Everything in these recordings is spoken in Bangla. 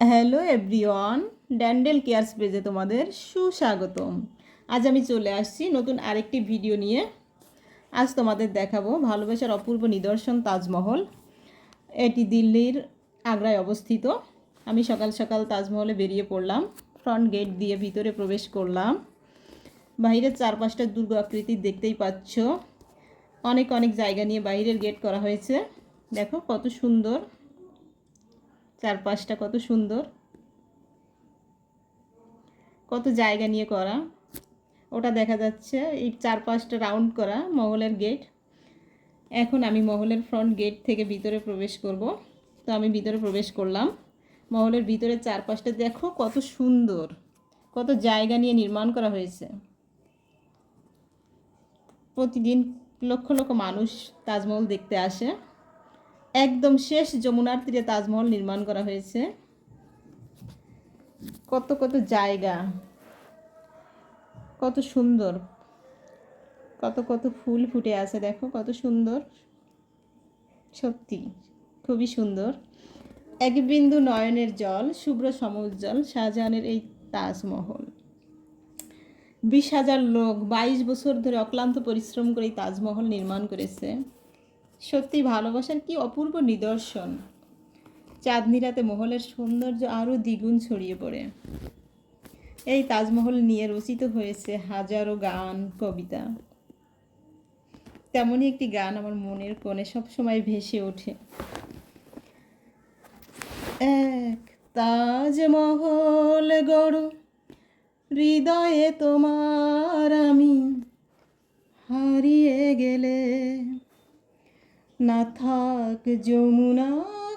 হ্যালো এভরিওয়ান, ড্যান্ডেল কেয়ার্স পেজে তোমাদের সুস্বাগতম। আজ আমি চলে আসছি নতুন আরেকটি ভিডিও নিয়ে। আজ তোমাদের দেখাবো ভালোবাসার অপূর্ব নিদর্শন তাজমহল। এটি দিল্লির আগ্রায় অবস্থিত। আমি সকাল সকাল তাজমহলে বেরিয়ে পড়লাম। ফ্রন্ট গেট দিয়ে ভিতরে প্রবেশ করলাম। বাইরের চারপাশটা দুর্গ আকৃতি দেখতেই পাচ্ছ। অনেক অনেক জায়গা নিয়ে বাইরের গেট করা হয়েছে। দেখো কত সুন্দর। চারপাশটা কত সুন্দর। কত জায়গা নিয়ে করা। ওটা দেখা যাচ্ছে এই চারপাশটা রাউন্ড করা মহলের গেট। এখন আমি মহলের ফ্রন্ট গেট থেকে ভিতরে প্রবেশ করব। তো আমি ভিতরে প্রবেশ করলাম। মহলের ভিতরে চারপাশটা দেখো কত সুন্দর। কত জায়গা নিয়ে নির্মাণ করা হয়েছে। প্রতিদিন লক্ষ লক্ষ মানুষ তাজমহল দেখতে আসে। একদম শেষ যমুনার তীরে তাজমহল নির্মাণ করা হয়েছে। কত কত জায়গা। কত সুন্দর। কত কত ফুল ফুটে আছে দেখো, কত সুন্দর। সত্যি, খুবই সুন্দর। এক বিন্দু নয়নের জল, শুভ্র সমুজ্জ্বল শাহজাহানের এই তাজমহল। বিশ হাজার লোক, বাইশ বছর ধরে অক্লান্ত পরিশ্রম করে এই তাজমহল নির্মাণ করেছে। সত্যি ভালোবাসার কি অপূর্ব নিদর্শন? চাঁদনি রাতে মহলের সৌন্দর্য আরও দ্বিগুণ ছড়িয়ে পড়ে। এই তাজমহল নিয়ে রচিত হয়েছে হাজারো গান, কবিতা। তেমনই একটি গান আমার মনের কোণে সবসময় ভেসে ওঠে। এক তাজমহল গড়, হৃদয়ে তোমার আমি হারিয়ে গেলে না থাক যমুনা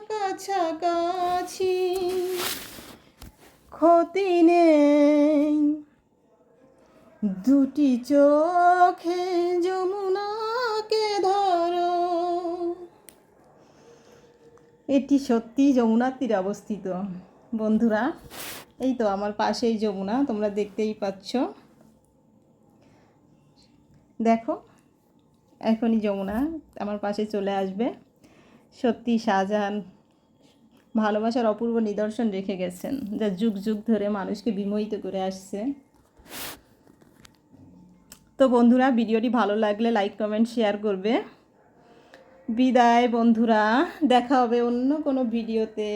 কাছাকাছি, ক্ষতি নেই। দুটি চোখে যমুনাকে ধরো। এটি সত্যি যমুনার তীরে অবস্থিত। বন্ধুরা, এই তো আমার পাশেই যমুনা, তোমরা দেখতেই পাচ্ছ। দেখো এখনই যমুনা আমার পাশে চলে আসবে। সত্যি শাহজাহান ভালোবাসার অপূর্ব নিদর্শন রেখে গেছেন, যা যুগ যুগ ধরে মানুষকে বিমোহিত করে আসছে। তো বন্ধুরা, ভিডিওটি ভালো লাগলে লাইক, কমেন্ট, শেয়ার করবে। বিদায় বন্ধুরা, দেখা হবে অন্য কোনো ভিডিওতে।